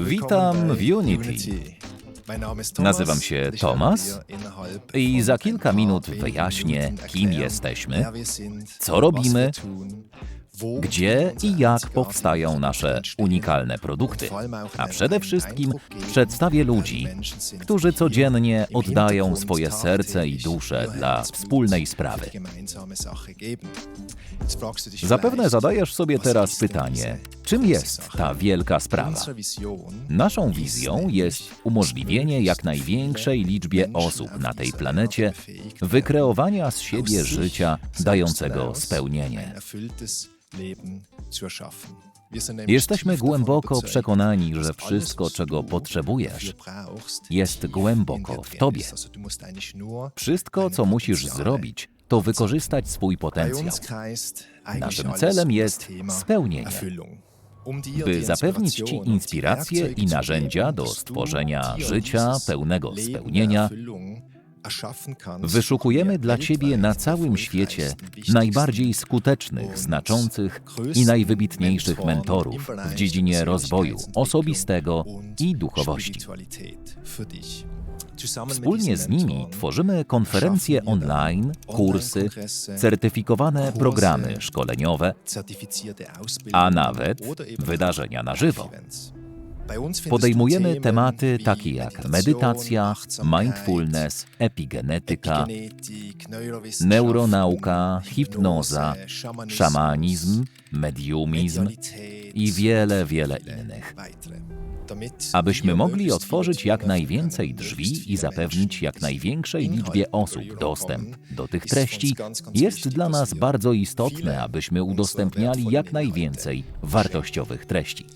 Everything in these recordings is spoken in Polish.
Witam w Unity. Nazywam się Tomas i za kilka minut wyjaśnię, kim jesteśmy, co robimy, gdzie i jak powstają nasze unikalne produkty. A przede wszystkim przedstawię ludzi, którzy codziennie oddają swoje serce i duszę dla wspólnej sprawy. Zapewne zadajesz sobie teraz pytanie, czym jest ta wielka sprawa? Naszą wizją jest umożliwienie jak największej liczbie osób na tej planecie wykreowania z siebie życia dającego spełnienie. Jesteśmy głęboko przekonani, że wszystko, czego potrzebujesz, jest głęboko w Tobie. Wszystko, co musisz zrobić, to wykorzystać swój potencjał. Naszym celem jest spełnienie. By zapewnić Ci inspirację i narzędzia do stworzenia życia pełnego spełnienia, Wyszukujemy dla Ciebie na całym świecie najbardziej skutecznych, znaczących i najwybitniejszych mentorów w dziedzinie rozwoju osobistego i duchowości. Wspólnie z nimi tworzymy konferencje online, kursy, certyfikowane programy szkoleniowe, a nawet wydarzenia na żywo. Podejmujemy tematy takie jak medytacja, mindfulness, epigenetyka, neuronauka, hipnoza, szamanizm, mediumizm i wiele, wiele innych. Abyśmy mogli otworzyć jak najwięcej drzwi i zapewnić jak największej liczbie osób dostęp do tych treści, jest dla nas bardzo istotne, abyśmy udostępniali jak najwięcej wartościowych treści.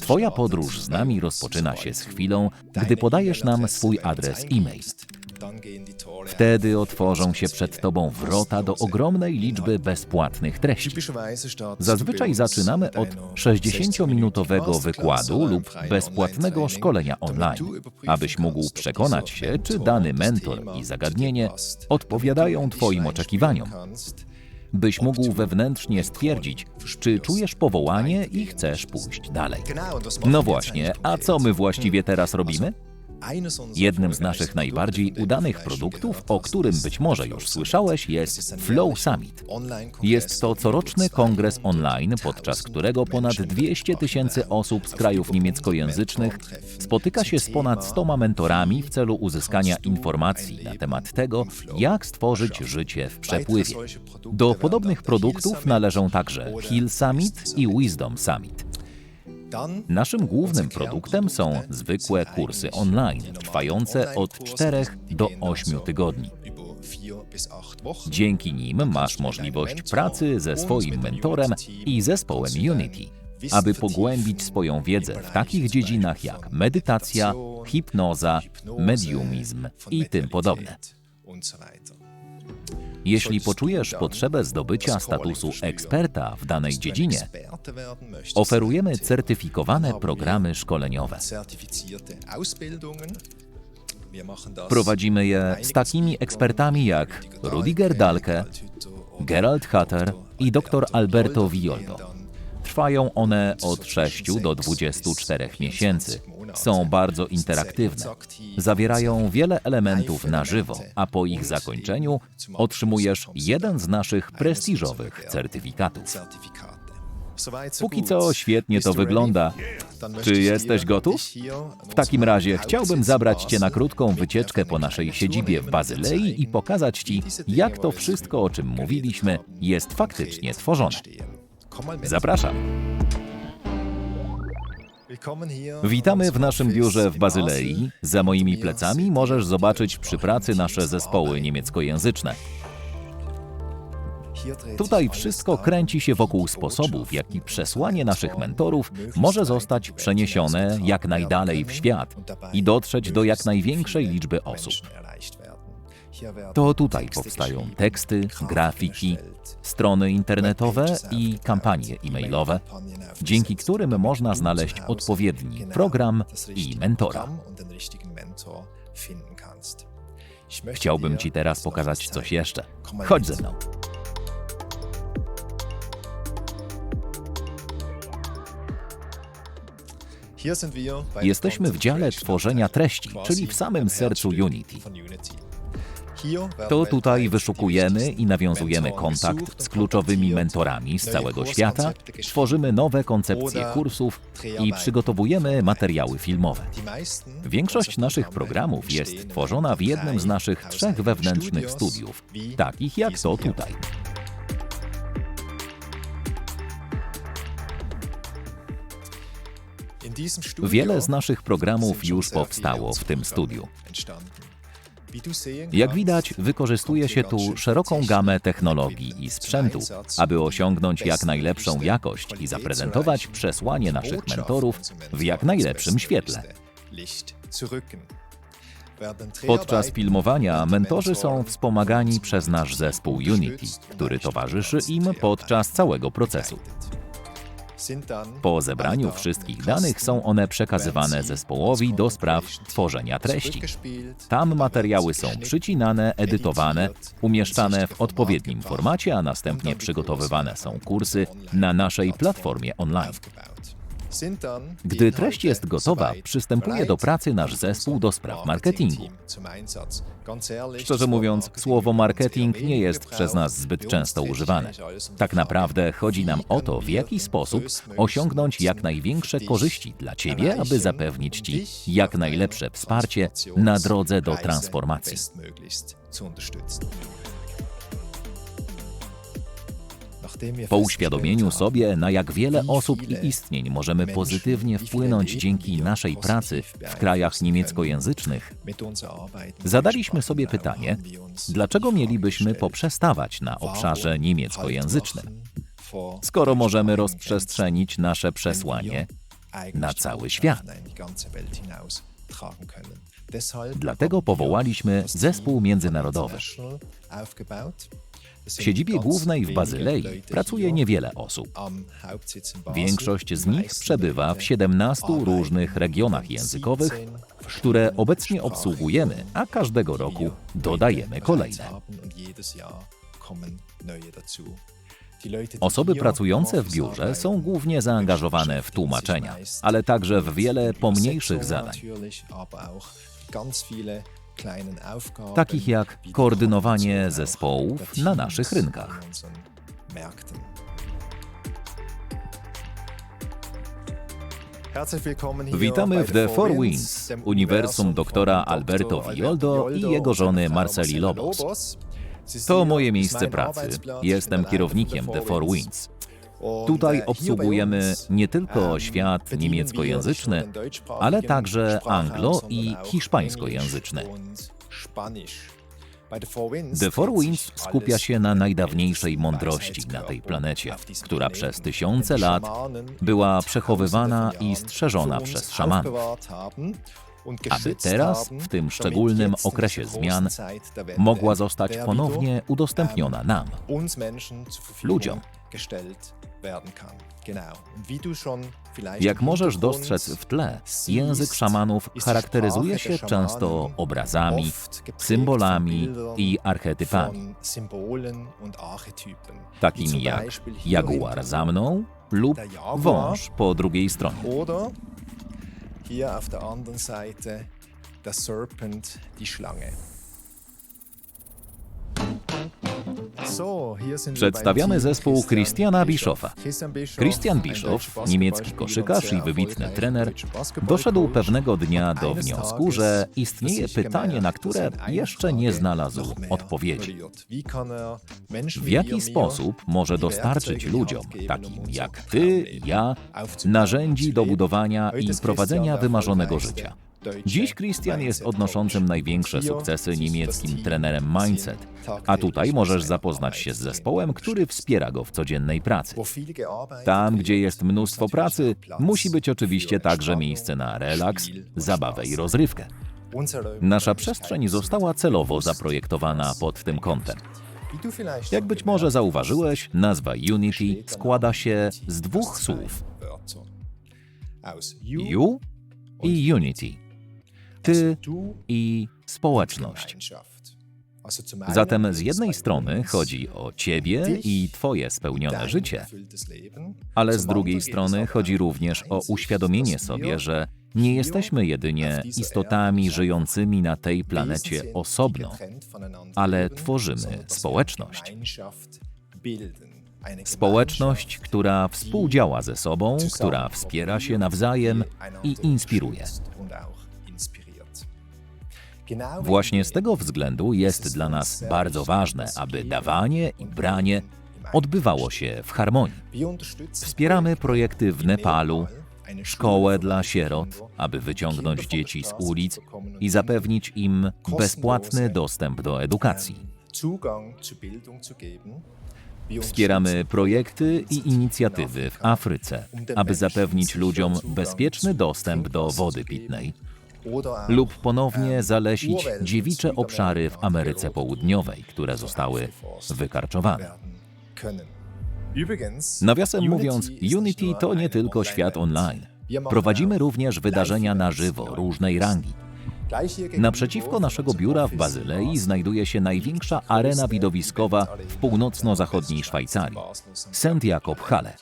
Twoja podróż z nami rozpoczyna się z chwilą, gdy podajesz nam swój adres e-mail. Wtedy otworzą się przed Tobą wrota do ogromnej liczby bezpłatnych treści. Zazwyczaj zaczynamy od 60-minutowego wykładu lub bezpłatnego szkolenia online, abyś mógł przekonać się, czy dany mentor i zagadnienie odpowiadają Twoim oczekiwaniom byś mógł wewnętrznie stwierdzić, czy czujesz powołanie i chcesz pójść dalej. No właśnie, a co my właściwie teraz robimy? Jednym z naszych najbardziej udanych produktów, o którym być może już słyszałeś, jest Flow Summit. Jest to coroczny kongres online, podczas którego ponad 200 tysięcy osób z krajów niemieckojęzycznych spotyka się z ponad 100 mentorami w celu uzyskania informacji na temat tego, jak stworzyć życie w przepływie. Do podobnych produktów należą także Hill Summit i Wisdom Summit. Naszym głównym produktem są zwykłe kursy online, trwające od 4 do 8 tygodni. Dzięki nim masz możliwość pracy ze swoim mentorem i zespołem Unity, aby pogłębić swoją wiedzę w takich dziedzinach jak medytacja, hipnoza, mediumizm i tym podobne. Jeśli poczujesz potrzebę zdobycia statusu eksperta w danej dziedzinie, oferujemy certyfikowane programy szkoleniowe. Prowadzimy je z takimi ekspertami jak Rudiger Dahlke, Gerald Hatter i dr Alberto Violdo. Trwają one od 6 do 24 miesięcy są bardzo interaktywne. Zawierają wiele elementów na żywo, a po ich zakończeniu otrzymujesz jeden z naszych prestiżowych certyfikatów. Póki co świetnie to wygląda. Czy jesteś gotów? W takim razie chciałbym zabrać Cię na krótką wycieczkę po naszej siedzibie w Bazylei i pokazać Ci, jak to wszystko, o czym mówiliśmy, jest faktycznie tworzone. Zapraszam. Witamy w naszym biurze w Bazylei. Za moimi plecami możesz zobaczyć przy pracy nasze zespoły niemieckojęzyczne. Tutaj wszystko kręci się wokół sposobów, w jaki przesłanie naszych mentorów może zostać przeniesione jak najdalej w świat i dotrzeć do jak największej liczby osób. To tutaj powstają teksty, grafiki, strony internetowe i kampanie e-mailowe, dzięki którym można znaleźć odpowiedni program i mentora. Chciałbym Ci teraz pokazać coś jeszcze. Chodź ze mną. Jesteśmy w dziale tworzenia treści, czyli w samym sercu Unity. To tutaj wyszukujemy i nawiązujemy kontakt z kluczowymi mentorami z całego świata, tworzymy nowe koncepcje kursów i przygotowujemy materiały filmowe. Większość naszych programów jest tworzona w jednym z naszych trzech wewnętrznych studiów, takich jak to tutaj. Wiele z naszych programów już powstało w tym studiu. Jak widać, wykorzystuje się tu szeroką gamę technologii i sprzętu, aby osiągnąć jak najlepszą jakość i zaprezentować przesłanie naszych mentorów w jak najlepszym świetle. Podczas filmowania mentorzy są wspomagani przez nasz zespół Unity, który towarzyszy im podczas całego procesu. Po zebraniu wszystkich danych są one przekazywane zespołowi do spraw tworzenia treści. Tam materiały są przycinane, edytowane, umieszczane w odpowiednim formacie, a następnie przygotowywane są kursy na naszej platformie online. Gdy treść jest gotowa, przystępuje do pracy nasz zespół do spraw marketingu. Szczerze mówiąc, słowo marketing nie jest przez nas zbyt często używane. Tak naprawdę chodzi nam o to, w jaki sposób osiągnąć jak największe korzyści dla Ciebie, aby zapewnić Ci jak najlepsze wsparcie na drodze do transformacji. Po uświadomieniu sobie, na jak wiele osób i istnień możemy pozytywnie wpłynąć dzięki naszej pracy w krajach niemieckojęzycznych, zadaliśmy sobie pytanie, dlaczego mielibyśmy poprzestawać na obszarze niemieckojęzycznym, skoro możemy rozprzestrzenić nasze przesłanie na cały świat. Dlatego powołaliśmy zespół międzynarodowy. W siedzibie głównej w Bazylei pracuje niewiele osób. Większość z nich przebywa w 17 różnych regionach językowych, które obecnie obsługujemy, a każdego roku dodajemy kolejne. Osoby pracujące w biurze są głównie zaangażowane w tłumaczenia, ale także w wiele pomniejszych zadań takich jak koordynowanie zespołów na naszych rynkach. Witamy w The Four Winds, uniwersum doktora Alberto Violdo i jego żony Marceli Lobos. To moje miejsce pracy. Jestem kierownikiem The Four Winds. Tutaj obsługujemy nie tylko świat niemieckojęzyczny, ale także anglo- i hiszpańskojęzyczny. The Four Winds skupia się na najdawniejszej mądrości na tej planecie, która przez tysiące lat była przechowywana i strzeżona przez szamanów. Aby teraz, w tym szczególnym okresie zmian, mogła zostać ponownie udostępniona nam, ludziom. Jak możesz dostrzec w tle, język szamanów charakteryzuje się często obrazami, symbolami i archetypami, takimi jak jaguar za mną lub wąż po drugiej stronie. Hier auf der anderen Seite der Serpent, die Schlange. Przedstawiamy zespół Christiana Bischofa. Christian Bischof, niemiecki koszykarz i wybitny trener, doszedł pewnego dnia do wniosku, że istnieje pytanie, na które jeszcze nie znalazł odpowiedzi. W jaki sposób może dostarczyć ludziom, takim jak ty, ja, narzędzi do budowania i prowadzenia wymarzonego życia? Dziś Christian jest odnoszącym największe sukcesy niemieckim trenerem Mindset, a tutaj możesz zapoznać się z zespołem, który wspiera go w codziennej pracy. Tam, gdzie jest mnóstwo pracy, musi być oczywiście także miejsce na relaks, zabawę i rozrywkę. Nasza przestrzeń została celowo zaprojektowana pod tym kątem. Jak być może zauważyłeś, nazwa Unity składa się z dwóch słów: You i Unity ty i społeczność. Zatem z jednej strony chodzi o ciebie i twoje spełnione życie, ale z drugiej strony chodzi również o uświadomienie sobie, że nie jesteśmy jedynie istotami żyjącymi na tej planecie osobno, ale tworzymy społeczność. Społeczność, która współdziała ze sobą, która wspiera się nawzajem i inspiruje. Właśnie z tego względu jest dla nas bardzo ważne, aby dawanie i branie odbywało się w harmonii. Wspieramy projekty w Nepalu, szkołę dla sierot, aby wyciągnąć dzieci z ulic i zapewnić im bezpłatny dostęp do edukacji. Wspieramy projekty i inicjatywy w Afryce, aby zapewnić ludziom bezpieczny dostęp do wody pitnej lub ponownie zalesić dziewicze obszary w Ameryce Południowej, które zostały wykarczowane. Nawiasem mówiąc, Unity to nie tylko świat online. Prowadzimy również wydarzenia na żywo różnej rangi. Naprzeciwko naszego biura w Bazylei znajduje się największa arena widowiskowa w północno-zachodniej Szwajcarii, St. Jakob Halle.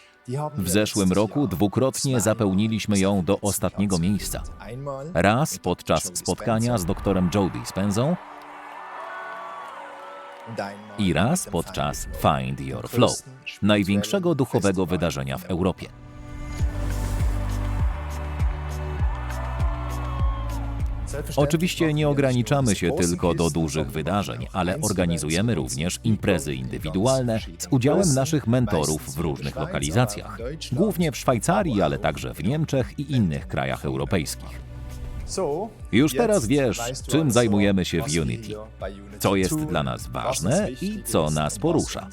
W zeszłym roku dwukrotnie zapełniliśmy ją do ostatniego miejsca. Raz podczas spotkania z doktorem Joe Dispenzą i raz podczas Find Your Flow, największego duchowego wydarzenia w Europie. Oczywiście nie ograniczamy się tylko do dużych wydarzeń, ale organizujemy również imprezy indywidualne z udziałem naszych mentorów w różnych lokalizacjach, głównie w Szwajcarii, ale także w Niemczech i innych krajach europejskich. Już teraz wiesz, czym zajmujemy się w Unity, co jest dla nas ważne i co nas porusza.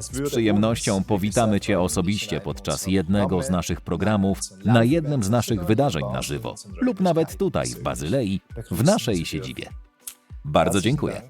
Z przyjemnością powitamy Cię osobiście podczas jednego z naszych programów, na jednym z naszych wydarzeń na żywo, lub nawet tutaj w Bazylei, w naszej siedzibie. Bardzo dziękuję.